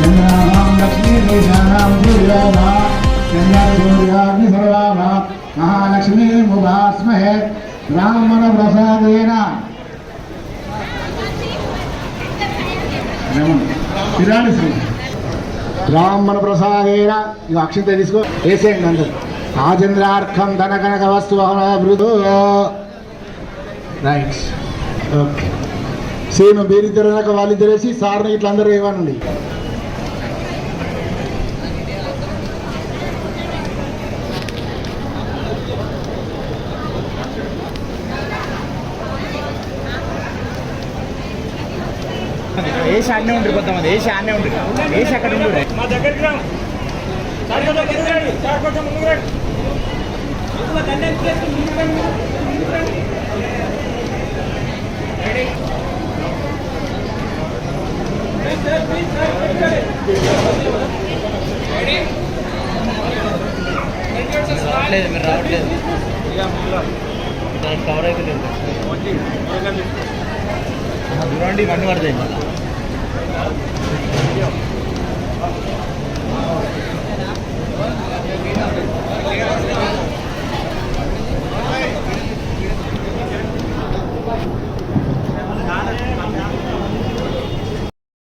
చంద్రానాం లక్ష్మీనాం సూర్యానా చంద్రసూర్యాగ్ని సర్వాభ మహాలక్ష్మీ బ్రాహ్మణ ప్రసాదేన బ్రాహ్మణ ప్రసాదేన ఇక అక్షింత తీసుకో. వేసేయండి అందరు. ఆచంద్రార్కం ధన కనక వస్తు మృదు రైట్ ఓకే సేమ్ మీరిద్దరు వాళ్ళిద్దరు వేసి సార్ని ఇట్లా అందరూ ఇవ్వనండి వేసి అన్నీ ఉంటారు కొంతమంది వేసి అన్నీ ఉంటారు వేసి అక్కడ ఉండు మా దగ్గరికి రా. సార్ కొంచెం ముందుకు రండి. సార్ కొంచెం ముందుకు రండి. ఇప్పుడు దండం చేసి ముందుకు రండి. ముందుకు రండి. Ready please sir please sir ready రావట్లేదు మీరు రావట్లేదు. దానికి కవర్ అయితే లేదు చూడండి ఇవన్నీ పడతాయి. Yeah.